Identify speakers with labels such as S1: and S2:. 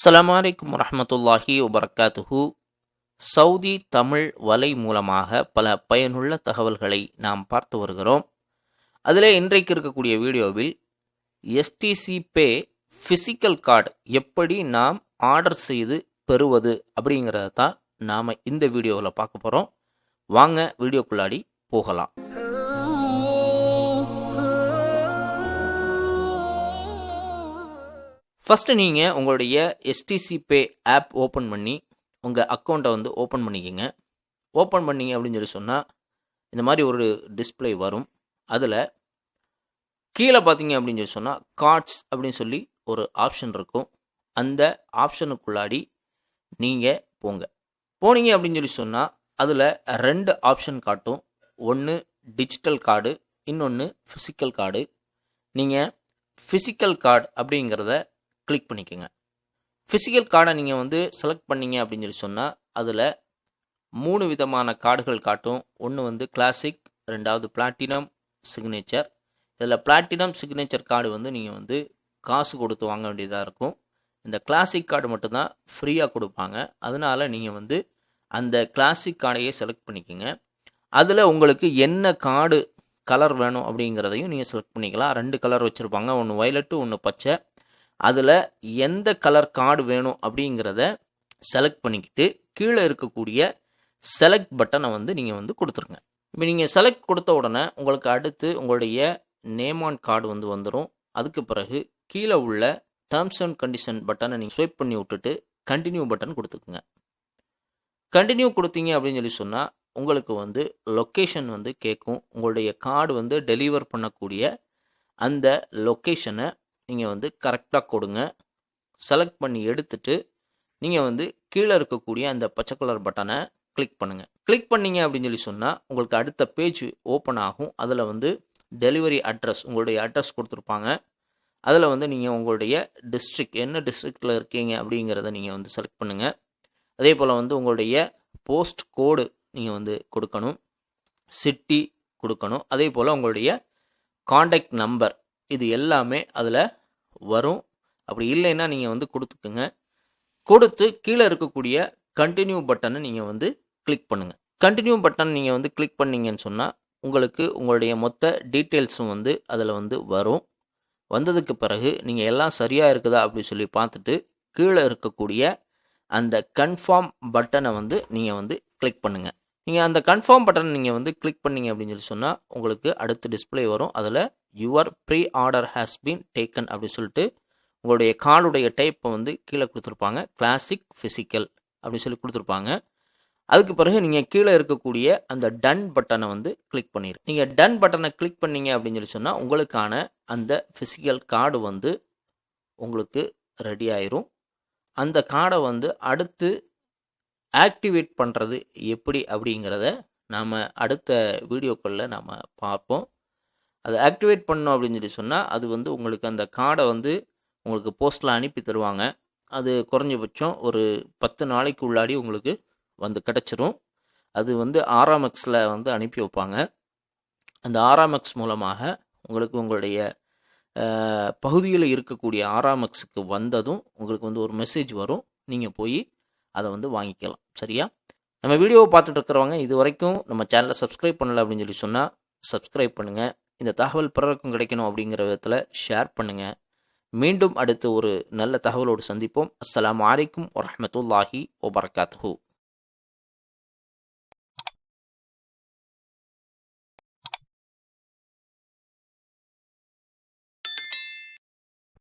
S1: அஸ்ஸலாமு அலைக்கும் வரஹ்மத்துல்லாஹி வபரகாத்துஹு. சவுதி தமிழ் வலை மூலமாக பல பயனுள்ள தகவல்களை நாம் பார்த்து வருகிறோம். அதில் இன்றைக்கு இருக்கக்கூடிய வீடியோவில் எஸ்டிசி பே ஃபிசிக்கல் கார்டு எப்படி நாம் ஆர்டர் செய்து பெறுவது அப்படிங்கிறத தான் நாம் இந்த வீடியோவில் பார்க்க போகிறோம் வாங்க வீடியோக்குள்ளாடி போகலாம். ஃபஸ்ட்டு நீங்கள் உங்களுடைய எஸ்டிசி பே ஆப் ஓப்பன் பண்ணி உங்கள் அக்கௌண்ட்டை வந்து ஓப்பன் பண்ணிக்கோங்க. ஓப்பன் பண்ணீங்க அப்படின்னு சொல்லி சொன்னால் இந்த மாதிரி ஒரு டிஸ்ப்ளே வரும். அதில் கீழே பார்த்தீங்க அப்படின்னு சொல்லி சொன்னால் கார்ட்ஸ் அப்படின்னு சொல்லி ஒரு ஆப்ஷன் இருக்கும். அந்த ஆப்ஷனுக்குள்ளாடி நீங்கள் போங்க. போனீங்க அப்படின்னு சொல்லி சொன்னால் அதில் ரெண்டு ஆப்ஷன் காட்டும். ஒன்று டிஜிட்டல் கார்டு இன்னொன்று ஃபிசிக்கல் கார்டு நீங்கள் ஃபிசிக்கல் கார்டு அப்படிங்கிறத கிளிக் பண்ணிக்கோங்க. ஃபிசிக்கல் கார்டை நீங்கள் வந்து செலக்ட் பண்ணீங்க அப்படின்னு சொல்லி சொன்னால் அதில் மூணு விதமான கார்டுகள் காட்டும். ஒன்று வந்து கிளாசிக் ரெண்டாவது பிளாட்டினம் சிக்னேச்சர் இதில் பிளாட்டினம் சிக்னேச்சர் கார்டு வந்து நீங்கள் வந்து காசு கொடுத்து வாங்க வேண்டியதாக இருக்கும். இந்த கிளாசிக் கார்டு மட்டும்தான் ஃப்ரீயாக கொடுப்பாங்க. அதனால் நீங்கள் வந்து அந்த கிளாசிக் கார்டையே செலக்ட் பண்ணிக்கோங்க. அதில் உங்களுக்கு என்ன கார்டு கலர் வேணும் அப்படிங்கிறதையும் நீங்கள் செலக்ட் பண்ணிக்கலாம். ரெண்டு கலர் வச்சுருப்பாங்க. ஒன்று வயலட்டு ஒன்று பச்சை. அதில் எந்த கலர் கார்டு வேணும் அப்படிங்கிறத செலக்ட் பண்ணிக்கிட்டு கீழே இருக்கக்கூடிய செலக்ட் பட்டனை வந்து நீங்கள் வந்து கொடுத்துருங்க. இப்போ நீங்கள் செலக்ட் கொடுத்த உடனே உங்களுக்கு அடுத்து உங்களுடைய நேம் ஆன் கார்டு வந்து வந்துடும் அதுக்கு பிறகு கீழே உள்ள டேர்ம்ஸ் அண்ட் கண்டிஷன் பட்டனை நீங்கள் ஸ்வைப் பண்ணி விட்டுட்டு கண்டினியூ பட்டன் கொடுத்துக்குங்க. கண்டினியூ கொடுத்தீங்க அப்படின்னு சொல்லி சொன்னால் உங்களுக்கு வந்து லொக்கேஷன் வந்து கேட்கும். உங்களுடைய கார்டு வந்து டெலிவர் பண்ணக்கூடிய அந்த லொக்கேஷனை நீங்கள் வந்து கரெக்டாக கொடுங்க. செலக்ட் பண்ணி எடுத்துட்டு நீங்கள் வந்து கீழே இருக்கக்கூடிய அந்த பச்சை கலர் பட்டனை கிளிக் பண்ணுங்கள் கிளிக் பண்ணீங்க அப்படின்னு சொல்லி சொன்னால் உங்களுக்கு அடுத்த பேஜ் ஓப்பன் ஆகும். அதில் வந்து டெலிவரி அட்ரஸ் உங்களுடைய அட்ரஸ் கொடுத்துருப்பாங்க. அதில் வந்து நீங்கள் உங்களுடைய டிஸ்ட்ரிக்ட் என்ன டிஸ்ட்ரிக்டில் இருக்கீங்க அப்படிங்கிறத நீங்கள் வந்து செலக்ட் பண்ணுங்கள் அதே போல் வந்து உங்களுடைய போஸ்ட் கோடு நீங்கள் வந்து கொடுக்கணும். சிட்டி கொடுக்கணும். அதே போல் உங்களுடைய காண்டாக்ட் நம்பர் இது எல்லாமே அதில் வரும். அப்படி இல்லைன்னா நீங்கள் வந்து கொடுத்துக்குங்க. கொடுத்து கீழே இருக்கக்கூடிய கண்டினியூ பட்டனை நீங்கள் வந்து கிளிக் பண்ணுங்கள் கண்டினியூ பட்டன் நீங்கள் வந்து கிளிக் பண்ணீங்கன்னு சொன்னால் உங்களுக்கு உங்களுடைய மொத்த டீட்டெயில்ஸும் வந்து அதில் வந்து வரும். வந்ததுக்கு பிறகு நீங்கள் எல்லாம் சரியாக இருக்குதா அப்படின்னு சொல்லி பார்த்துட்டு கீழே இருக்கக்கூடிய அந்த கன்ஃபார்ம் பட்டனை வந்து நீங்கள் வந்து கிளிக் பண்ணுங்கள் நீங்கள் அந்த கன்ஃபார்ம் பட்டன் நீங்கள் வந்து கிளிக் பண்ணீங்க அப்படின்னு சொல்லி சொன்னால் உங்களுக்கு அடுத்த டிஸ்பிளே வரும். அதில் your pre order has been taken அப்படின்னு சொல்லிட்டு உங்களுடைய கார்டுடைய டைப்பை வந்து கீழே கொடுத்துருப்பாங்க. கிளாசிக் ஃபிசிக்கல் அப்படின்னு சொல்லி கொடுத்துருப்பாங்க. அதுக்கு பிறகு நீங்கள் கீழே இருக்கக்கூடிய அந்த டன் பட்டனை வந்து கிளிக் பண்ணிடு நீங்கள் டன் பட்டனை கிளிக் பண்ணீங்க அப்படின்னு சொல்லி சொன்னால் உங்களுக்கான அந்த ஃபிசிக்கல் கார்டு வந்து உங்களுக்கு ரெடி ஆயிரும். அந்த கார்டை வந்து அடுத்து ஆக்டிவேட் பண்ணுறது எப்படி அப்படிங்கிறத நாம் அடுத்த வீடியோக்களில் நாம் பார்ப்போம். அதை ஆக்டிவேட் பண்ணோம் அப்படின்னு சொல்லி சொன்னால் அது வந்து உங்களுக்கு அந்த கார்டை வந்து உங்களுக்கு போஸ்ட்டில் அனுப்பி தருவாங்க. அது குறைஞ்சபட்சம் ஒரு பத்து நாளைக்கு உள்ளாடி உங்களுக்கு வந்து கிடச்சிரும். அது வந்து ஆர்எம்எக்ஸில் வந்து அனுப்பி வைப்பாங்க. அந்த ஆர்எம்எக்ஸ் மூலமாக உங்களுக்கு உங்களுடைய பகுதியில் இருக்கக்கூடிய ஆர்எம்எக்ஸுக்கு வந்ததும் உங்களுக்கு வந்து ஒரு மெசேஜ் வரும். நீங்கள் போய் அதை வந்து வாங்கிக்கலாம். சரியா? நம்ம வீடியோவை பார்த்துட்டு இருக்கிறவங்க இது வரைக்கும் நம்ம சேனலை சப்ஸ்கிரைப் பண்ணலை அப்படின்னு சொல்லி சொன்னால் சப்ஸ்கிரைப் பண்ணுங்கள் இந்த தகவல் பிறருக்கும் கிடைக்கணும் அப்படிங்கிற விதத்தில் ஷேர் பண்ணுங்கள் மீண்டும் அடுத்து ஒரு நல்ல தகவலோடு சந்திப்போம். அஸ்லாம் வலைக்கும் வரமத்துல்லாஹி வபர்காத்து